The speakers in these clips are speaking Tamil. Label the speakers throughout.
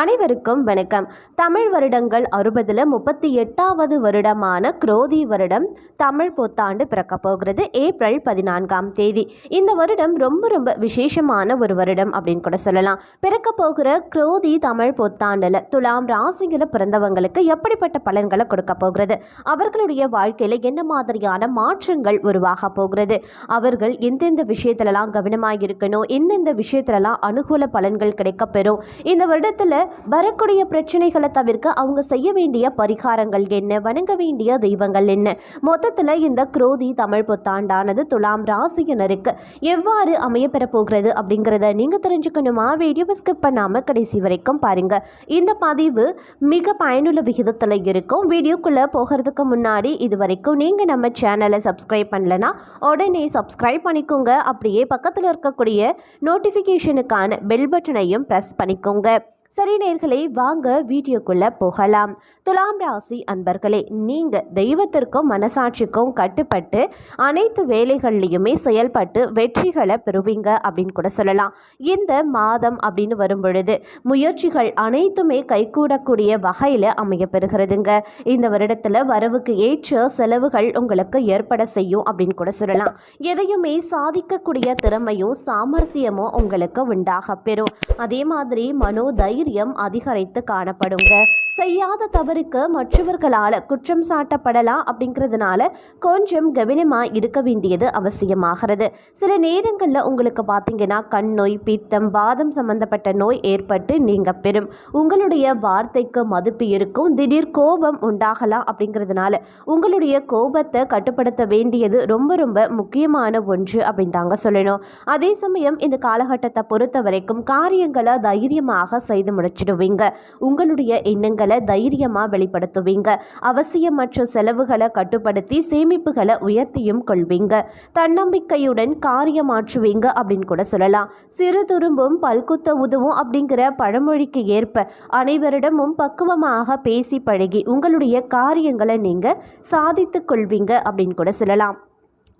Speaker 1: அனைவருக்கும் வணக்கம். தமிழ் வருடங்கள் அறுபதில் முப்பத்தி எட்டாவது வருடமான குரோதி வருடம் தமிழ் புத்தாண்டு பிறக்க போகிறது. ஏப்ரல் பதினான்காம் தேதி. இந்த வருடம் ரொம்ப ரொம்ப விசேஷமான ஒரு வருடம் அப்படின்னு கூட சொல்லலாம். பிறக்க போகிற குரோதி தமிழ் புத்தாண்டில் துலாம் ராசியில் பிறந்தவங்களுக்கு எப்படிப்பட்ட பலன்களை கொடுக்க போகிறது? அவர்களுடைய வாழ்க்கையில் என்ன மாதிரியான மாற்றங்கள் உருவாக போகிறது? அவர்கள் எந்தெந்த விஷயத்துலலாம் கவனமாக இருக்கணும்? எந்தெந்த விஷயத்துலலாம் அனுகூல பலன்கள் கிடைக்கப்பெறும் இந்த வருடத்தில் வரக்கூடிய பிரச்சனைகளை தவிர்க்க அவங்க செய்ய வேண்டிய பரிகாரங்கள் என்ன? வணங்க வேண்டிய தெய்வங்கள் என்ன? மொத்தத்தில் இந்த குரோதி தமிழ் புத்தாண்டானது துலாம் ராசியினருக்கு எவ்வாறு அமையப்பெற போகிறது அப்படிங்கிறத நீங்கள் தெரிஞ்சுக்கணுமா? வீடியோவை ஸ்கிப் பண்ணாமல் கடைசி வரைக்கும் பாருங்க. இந்த பதிவு மிக பயனுள்ள விகிதத்தில் இருக்கும். வீடியோக்குள்ளே போகிறதுக்கு முன்னாடி இது வரைக்கும் நீங்கள் நம்ம சேனலை சப்ஸ்கிரைப் பண்ணலனா உடனே சப்ஸ்கிரைப் பண்ணிக்கோங்க. அப்படியே பக்கத்தில் இருக்கக்கூடிய நோட்டிஃபிகேஷனுக்கான பெல் பட்டனையும் ப்ரெஸ் பண்ணிக்கோங்க. சரி நேர்களை வாங்க வீடியோக்குள்ளே போகலாம். துலாம் ராசி அன்பர்களே நீங்கள் தெய்வத்திற்கும் மனசாட்சிக்கும் கட்டுப்பட்டு அனைத்து வேலைகள்லையுமே செயல்பட்டு வெற்றிகளை பெறுவீங்க அப்படின்னு கூட சொல்லலாம். இந்த மாதம் அப்படின்னு வரும் பொழுது முயற்சிகள் அனைத்துமே கைகூடக்கூடிய வகையில் அமையப்பெறுகிறதுங்க. இந்த வருடத்தில் வரவுக்கு ஏற்ற செலவுகள் உங்களுக்கு ஏற்பட செய்யும் அப்படின்னு கூட சொல்லலாம். எதையுமே சாதிக்கக்கூடிய திறமையும் சாமர்த்தியமும் உங்களுக்கு உண்டாக பெறும் அதே மாதிரி மனோ தைரியம் அதிகரித்து காணப்படுங்க. செய்யாத தவறுக்கு மற்றவர்களால் குற்றம் சாட்டப்படலாம் அப்படிங்கிறதுனால கொஞ்சம் கவனமாக இருக்க வேண்டியது அவசியமாகிறது. சில நேரங்களில் உங்களுக்கு பார்த்தீங்கன்னா கண் நோய் பித்தம் வாதம் சம்பந்தப்பட்ட நோய் ஏற்பட்டு நீங்கள் பெறும். உங்களுடைய வார்த்தைக்கு மதிப்பு இருக்கும். திடீர் கோபம் உண்டாகலாம் அப்படிங்கிறதுனால உங்களுடைய கோபத்தை கட்டுப்படுத்த வேண்டியது ரொம்ப ரொம்ப முக்கியமான ஒன்று அப்படின்னு தாங்க சொல்லணும். அதே சமயம் இந்த காலகட்டத்தை பொறுத்த வரைக்கும் காரியங்களை தைரியமாக செய்து முடிச்சிடுவீங்க. உங்களுடைய எண்ணங்கள் தைரியமாக வெளிப்படுத்துவீங்க. அவசியமற்ற செலவுகளை கட்டுப்படுத்தி சேமிப்புகளை உயர்த்தியும் கொள்வீங்க. தன்னம்பிக்கையுடன் காரியமாற்றுவீங்க அப்படின்னு கூட சொல்லலாம். சிறு துரும்பும் பல்குத்த உதவும் அப்படிங்கிற பழமொழிக்கு ஏற்ப அனைவரிடமும் பக்குவமாக பேசி பழகி உங்களுடைய காரியங்களை நீங்கள் சாதித்து கொள்வீங்க அப்படின்னு கூட சொல்லலாம்.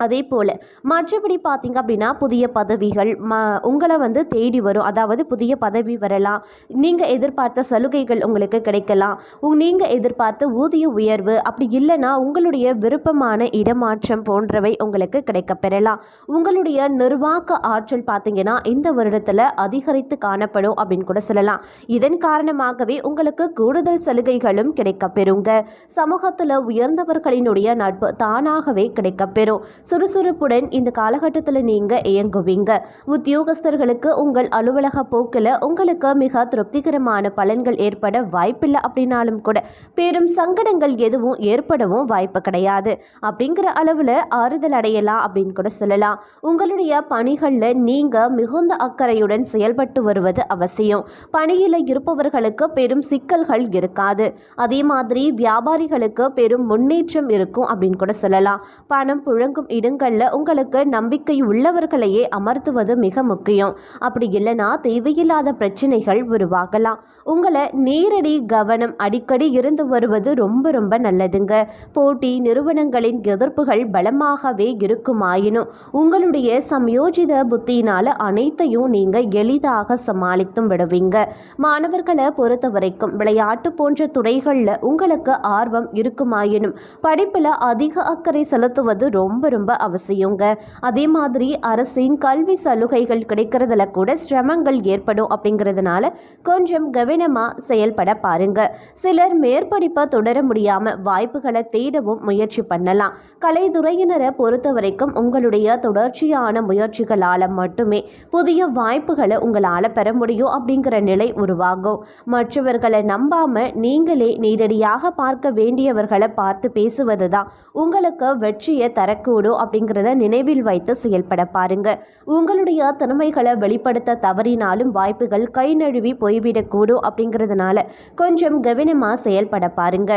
Speaker 1: அதே போல் மற்றபடி பார்த்தீங்க அப்படின்னா புதிய பதவிகள் ம உங்களை வந்து தேடி வரும். அதாவது புதிய பதவி வரலாம். நீங்கள் எதிர்பார்த்த சலுகைகள் உங்களுக்கு கிடைக்கலாம். உங் நீங்கள் எதிர்பார்த்த ஊதிய உயர்வு அப்படி இல்லைன்னா உங்களுடைய விருப்பமான இடமாற்றம் போன்றவை உங்களுக்கு கிடைக்க பெறலாம். உங்களுடைய நிர்வாக ஆற்றல் பார்த்தீங்கன்னா இந்த வருடத்தில் அதிகரித்து காணப்படும் அப்படின்னு கூட சொல்லலாம். இதன் காரணமாகவே உங்களுக்கு கூடுதல் சலுகைகளும் கிடைக்கப்பெறுங்க சமூகத்தில் உயர்ந்தவர்களினுடைய நட்பு தானாகவே கிடைக்கப்பெறும் சுறுசுறுப்புடன் இந்த காலகட்டத்தில் நீங்கள் இயங்குவீங்க. உத்தியோகஸ்தர்களுக்கு உங்கள் அலுவலக போக்கில் உங்களுக்கு மிக திருப்திகரமான பலன்கள் ஏற்பட வாய்ப்பில்லை அப்படின்னாலும் கூட பெரும் சங்கடங்கள் எதுவும் ஏற்படவும் வாய்ப்பு கிடையாது. அப்படிங்கிற அளவில் ஆறுதல் அடையலாம் அப்படின்னு கூட சொல்லலாம். உங்களுடைய பணிகளில் நீங்கள் மிகுந்த அக்கறையுடன் செயல்பட்டு வருவது அவசியம். பணியில் இருப்பவர்களுக்கு பெரும் சிக்கல்கள் இருக்காது. அதே மாதிரி வியாபாரிகளுக்கு பெரும் முன்னேற்றம் இருக்கும் அப்படின்னு கூட சொல்லலாம். பணம் புழங்கும் இடங்களில் உங்களுக்கு நம்பிக்கை உள்ளவர்களையே அமர்த்துவது மிக முக்கியம். அப்படி இல்லைன்னா தேவையில்லாத பிரச்சனைகள் உருவாகலாம். உங்களை நேரடி கவனம் அடிக்கடி இருந்து வருவது ரொம்ப ரொம்ப நல்லதுங்க. போட்டி நிறுவனங்களின் எதிர்ப்புகள் பலமாகவே இருக்குமாயினும் உங்களுடைய சமயோஜித புத்தியினால் அனைத்தையும் நீங்கள் எளிதாக சமாளித்தும் விடுவீங்க. மாணவர்களை பொறுத்த வரைக்கும் விளையாட்டு போன்ற துறைகளில் உங்களுக்கு ஆர்வம் இருக்குமாயினும் படிப்பில் அதிக அக்கறை செலுத்துவது ரொம்ப ரொம்ப ரொம்ப அவசியங்க. அதே மாதிரி அரசின் கல்வி சலுகைகள் கிடைக்கிறதுல கூட சிரமங்கள் ஏற்படும் அப்படிங்கிறதுனால கொஞ்சம் கவனமாக செயல்பட பாருங்க. சிலர் மேற்படிப்பை தொடர முடியாமல் வாய்ப்புகளை தேடவும் முயற்சி பண்ணலாம். கலைத்துறையினரை பொறுத்த வரைக்கும் உங்களுடைய தொடர்ச்சியான முயற்சிகளால் மட்டுமே புதிய வாய்ப்புகளை உங்களால் பெற முடியும் அப்படிங்கிற நிலை உருவாகும். மற்றவர்களை நம்பாமல் நீங்களே நேரடியாக பார்க்க வேண்டியவர்களை பார்த்து பேசுவது தான் உங்களுக்கு வெற்றியை தரக்கூடும். அப்படிங்கிறத நினைவில் வைத்து செயல்பட பாருங்க. உங்களுடைய திறமைகளை வெளிப்படுத்த தவறினாலும் வாய்ப்புகள் கை நழுவி போய்விடக்கூடும் அப்படிங்கிறதுனால கொஞ்சம் கவனமாக செயல்பட பாருங்க.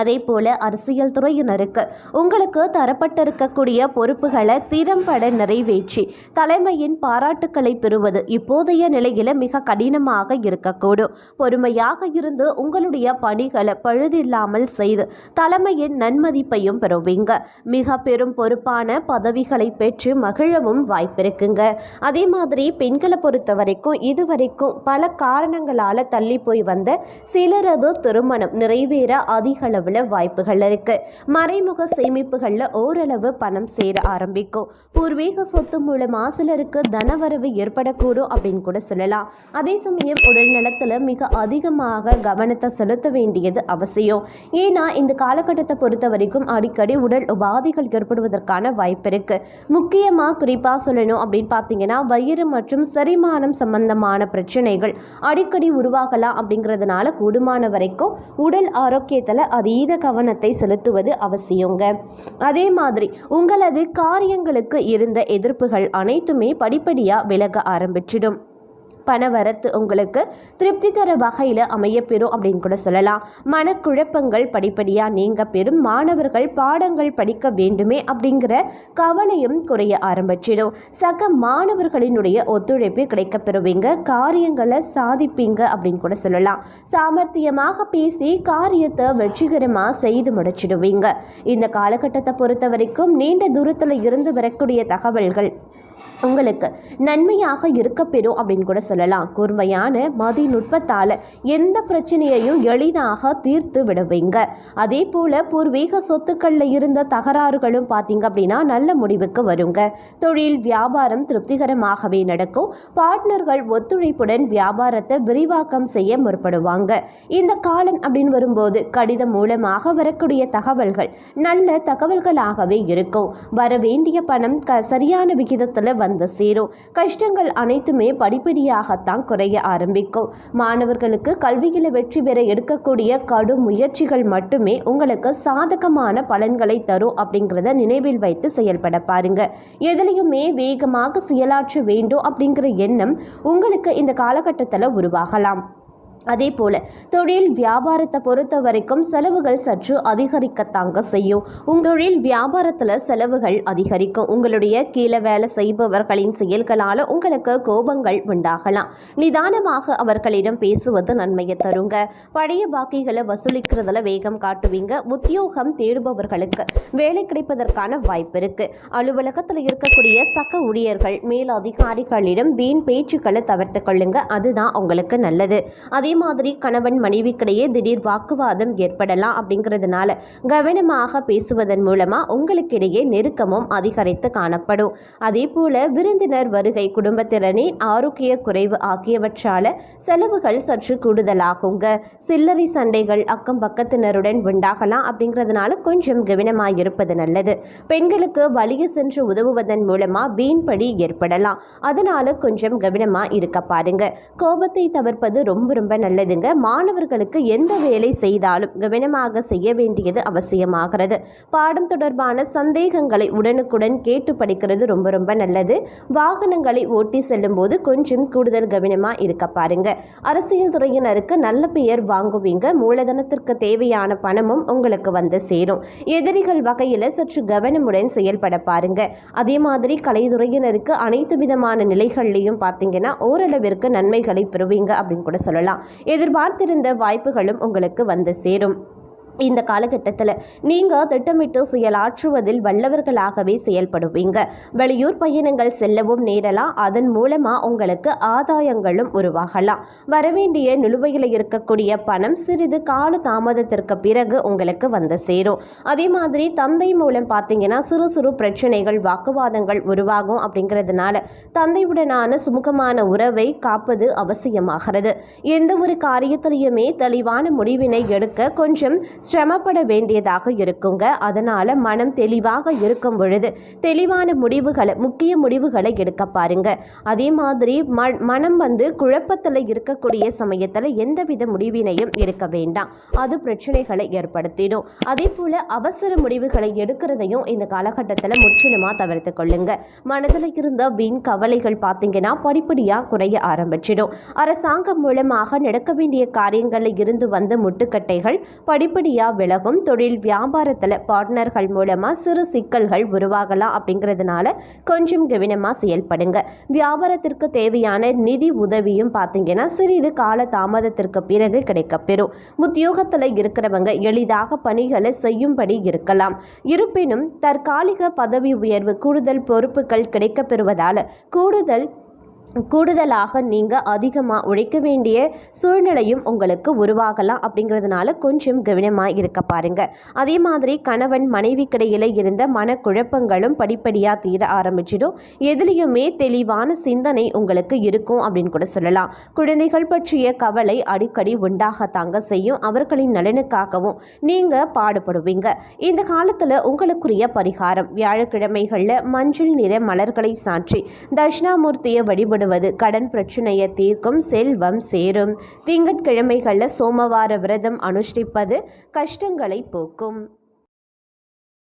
Speaker 1: அதே போல் அரசியல் துறையினருக்கு உங்களுக்கு தரப்பட்டிருக்கக்கூடிய பொறுப்புகளை திறம்பட நிறைவேற்றி தலைமையின் பாராட்டுக்களை பெறுவது இப்போதைய நிலையில் மிக கடினமாக இருக்கக்கூடும். பொறுமையாக இருந்து உங்களுடைய பணிகளை பழுதில்லாமல் செய்து தலைமையின் நன்மதிப்பையும் பெறுவீங்க. மிக பெரும் பொறுப்பான பதவிகளை பெற்று மகிழவும் வாய்ப்பிருக்குங்க. அதே மாதிரி பெண்களை பொறுத்த வரைக்கும் இதுவரைக்கும் பல காரணங்களால் தள்ளி போய் வந்த சிலரது திருமணம் நிறைவேற அதிகளவு அளவில் வாய்ப்புகள் இருக்கு. மறைமுக சேமிப்புகளில் ஓரளவு பணம் சேர ஆரம்பிக்கும். பூர்வீக சொத்து மூலமா சிலருக்கு தனவரவு ஏற்படக்கூடும் அப்படின்னு கூட சொல்லலாம். அதே சமயம் உடல் நலத்தில் மிக அதிகமாக கவனத்தை செலுத்த வேண்டியது அவசியம். ஏன்னா இந்த காலகட்டத்தை பொறுத்த வரைக்கும் அடிக்கடி உடல் உபாதைகள் ஏற்படுவதற்கான வாய்ப்பு இருக்கு. முக்கியமாக குறிப்பாக சொல்லணும் அப்படின்னு பார்த்தீங்கன்னா வயிறு மற்றும் செரிமானம் சம்பந்தமான பிரச்சனைகள் அடிக்கடி உருவாகலாம் அப்படிங்கிறதுனால கூடுமான வரைக்கும் உடல் ஆரோக்கியத்தில் அதீத கவனத்தை செலுத்துவது அவசியங்க. அதே மாதிரி உங்களது காரியங்களுக்கு இருந்த எதிர்ப்புகள் அனைத்துமே படிப்படியாக விலக ஆரம்பிச்சிடும். பணவரத்து உங்களுக்கு திருப்தி தர வகையில் அமையப்பெறும் அப்படின்னு கூட சொல்லலாம். மனக்குழப்பங்கள் படிப்படியாக நீங்க பெறும். மாணவர்கள் பாடங்கள் படிக்க வேண்டுமே அப்படிங்கிற கவலையும் குறைய ஆரம்பிச்சிடும். சக மாணவர்களினுடைய ஒத்துழைப்பு கிடைக்க பெறுவீங்க காரியங்களை சாதிப்பீங்க அப்படின்னு கூட சொல்லலாம். சாமர்த்தியமாக பேசி காரியத்தை வெற்றிகரமாக செய்து முடிச்சிடுவீங்க. இந்த காலகட்டத்தை பொறுத்த வரைக்கும் நீண்ட தூரத்தில் இருந்து வரக்கூடிய தகவல்கள் உங்களுக்கு நன்மையாக இருக்கப்பெறும் அப்படின்னு கூட சொல்லலாம். கூர்மையான மதிநுட்பத்தால் எந்த பிரச்சனையையும் எளிதாக தீர்த்து விடுவீங்க. அதே போல் பூர்வீக சொத்துக்களில் இருந்த தகராறுகளும் பார்த்தீங்க அப்படின்னா நல்ல முடிவுக்கு வருங்க. தொழில் வியாபாரம் திருப்திகரமாகவே நடக்கும். பார்ட்னர்கள் ஒத்துழைப்புடன் வியாபாரத்தை விரிவாக்கம் செய்ய முற்படுவாங்க. இந்த காலம் அப்படின்னு வரும்போது கடிதம் மூலமாக வரக்கூடிய தகவல்கள் நல்ல தகவல்களாகவே இருக்கும். வர வேண்டிய பணம் க சரியான விகிதத்தில் வந்து சேரும். கஷ்டங்கள் அனைத்துமே படிப்படியாகத்தான் குறைய ஆரம்பிக்கும். மாணவர்களுக்கு கல்வியில் வெற்றி பெற எடுக்கக்கூடிய கடும் முயற்சிகள் மட்டுமே உங்களுக்கு சாதகமான பலன்களை தரும் அப்படிங்கிறத நினைவில் வைத்து செயல்பட பாருங்க. எதுலையுமே வேகமாக செயலாற்ற வேண்டும் அப்படிங்கிற எண்ணம் உங்களுக்கு இந்த காலகட்டத்தில் உருவாகலாம். அதே போல தொழில் வியாபாரத்தை பொறுத்த வரைக்கும் செலவுகள் சற்று அதிகரிக்கத்தாங்க செய்யும். உங்கள் தொழில் வியாபாரத்தில் செலவுகள் அதிகரிக்கும். உங்களுடைய கீழே வேலை செய்பவர்களின் செயல்களால் உங்களுக்கு கோபங்கள் உண்டாகலாம். நிதானமாக அவர்களிடம் பேசுவது நன்மையை தருங்க. பழைய பாக்கிகளை வசூலிக்கிறதுல வேகம் காட்டுவீங்க. உத்தியோகம் தேடுபவர்களுக்கு வேலை கிடைப்பதற்கான வாய்ப்பு இருக்கு. அலுவலகத்தில் இருக்கக்கூடிய சக ஊழியர்கள் மேல் அதிகாரிகளிடம் வீண் பேச்சுக்களை தவிர்த்து கொள்ளுங்க. அதுதான் உங்களுக்கு நல்லது. அதே மாதிரி கணவன் மனைவிக்கிடையே திடீர் வாக்குவாதம் ஏற்படலாம் அப்படிங்கிறதுனால கவனமாக பேசுவதன் மூலமா உங்களுக்கிடையே நெருக்கமும் அதிகரித்து காணப்படும். அதே போல விருந்தினர் வருகை குடும்பத்தினரின் ஆரோக்கிய குறைவு ஆகியவற்றால செலவுகள் சற்று கூடுதலாகுங்க. சில்லறை சண்டைகள் அக்கம் பக்கத்தினருடன் உண்டாகலாம் அப்படிங்கிறதுனால கொஞ்சம் கவனமாக இருப்பது நல்லது. பெண்களுக்கு வழிய சென்று உதவுவதன் மூலமா வீண்படி ஏற்படலாம். அதனால கொஞ்சம் கவனமா இருக்க பாருங்க. கோபத்தை தவிர்ப்பது ரொம்ப ரொம்ப நல்லதுங்க. மாணவர்களுக்கு எந்த வேலை செய்தாலும் கவனமாக செய்ய வேண்டியது அவசியமாகிறது. பாடம் தொடர்பான சந்தேகங்களை உடனுக்குடன் கேட்டு படிக்கிறது ரொம்ப ரொம்ப நல்லது. வாகனங்களை ஓட்டி செல்லும் போது கொஞ்சம் கூடுதல் கவனமாக இருக்க பாருங்க. அரசியல் துறையினருக்கு நல்ல பெயர் வாங்குவீங்க. மூலதனத்திற்கு தேவையான பணமும் உங்களுக்கு வந்து சேரும். எதிரிகள் வகையில் சற்று கவனமுடன் செயல்பட பாருங்க. அதே மாதிரி கலைத்துறையினருக்கு அனைத்து விதமான நிலைகள்லையும் பார்த்தீங்கன்னா ஓரளவிற்கு நன்மைகளை பெறுவீங்க அப்படின்னு கூட சொல்லலாம். எதிர்பார்த்திருந்த வாய்ப்புகளும் உங்களுக்கு வந்து சேரும். இந்த காலகட்டத்தில் நீங்கள் திட்டமிட்டு செயலாற்றுவதில் வல்லவர்களாகவே செயல்படுவீங்க. வெளியூர் பயணங்கள் செல்லவும் நேரலாம். அதன் மூலமாக உங்களுக்கு ஆதாயங்களும் உருவாகலாம். வரவேண்டிய நிலுவையில் இருக்கக்கூடிய பணம் சிறிது கால தாமதத்திற்கு பிறகு உங்களுக்கு வந்து சேரும். அதே மாதிரி தந்தை மூலம் பார்த்தீங்கன்னா சிறு சிறு பிரச்சனைகள் வாக்குவாதங்கள் உருவாகும் அப்படிங்கிறதுனால தந்தையுடனான சுமூகமான உறவை காப்பது அவசியமாகிறது. எந்த ஒரு காரியத்திலையுமே தெளிவான முடிவினை எடுக்க கொஞ்சம் சிரமப்பட வேண்டியதாக இருக்குங்க. அதனால் மனம் தெளிவாக இருக்கும் பொழுது தெளிவான முடிவுகளை முக்கிய முடிவுகளை எடுக்க பாருங்க. அதே மாதிரி ம மனம் வந்து குழப்பத்தில் இருக்கக்கூடிய சமயத்தில் எந்தவித முடிவினையும் எடுக்க வேண்டாம். அது பிரச்சனைகளை ஏற்படுத்திடும். அதே போல் அவசர முடிவுகளை எடுக்கிறதையும் இந்த காலகட்டத்தில் முற்றிலுமாக தவிர்த்து கொள்ளுங்க. மனதில் இருந்த வீண் கவலைகள் பார்த்தீங்கன்னா படிப்படியாக குறைய ஆரம்பிச்சிடும். அரசாங்கம் மூலமாக நடக்க வேண்டிய காரியங்களில் இருந்து வந்த முட்டுக்கட்டைகள் படிப்படியாக ஈஸியாக விலகும் தொழில் வியாபாரத்தில் பார்ட்னர்கள் மூலமாக சிறு சிக்கல்கள் உருவாகலாம் அப்படிங்கிறதுனால கொஞ்சம் கவனமாக செயல்படுங்க. வியாபாரத்திற்கு தேவையான நிதி உதவியும் பார்த்தீங்கன்னா சிறிது கால தாமதத்திற்கு பிறகு கிடைக்கப்பெறும். உத்தியோகத்தில் இருக்கிறவங்க எளிதாக பணிகளை செய்யும்படி இருக்கலாம். இருப்பினும் தற்காலிக பதவி உயர்வு கூடுதல் பொறுப்புகள் கிடைக்கப்பெறுவதால் கூடுதல் கூடுதலாக நீங்கள் அதிகமாக உழைக்க வேண்டிய சூழ்நிலையும் உங்களுக்கு உருவாகலாம் அப்படிங்கிறதுனால கொஞ்சம் கவனமாக இருக்க பாருங்க. அதே மாதிரி கணவன் மனைவிக்கிடையில் இருந்த மனக்குழப்பங்களும் படிப்படியாக தீர ஆரம்பிச்சிடும். எதுலேயுமே தெளிவான சிந்தனை உங்களுக்கு இருக்கும் அப்படின்னு கூட சொல்லலாம். குழந்தைகள் பற்றிய கவலை அடிக்கடி உண்டாகத்தாங்க செய்யும். அவர்களின் நலனுக்காகவும் நீங்கள் பாடுபடுவீங்க. இந்த காலத்தில் உங்களுக்குரிய பரிகாரம் வியாழக்கிழமைகளில் மஞ்சள் நிற மலர்களை சாற்றி தட்சிணாமூர்த்தியை வழிபடுவது கடன் பிரச்சனையை தீர்க்கும் செல்வம் சேரும். திங்கட்கிழமைகளில் சோமவார விரதம் அனுஷ்டிப்பது கஷ்டங்களை போக்கும்.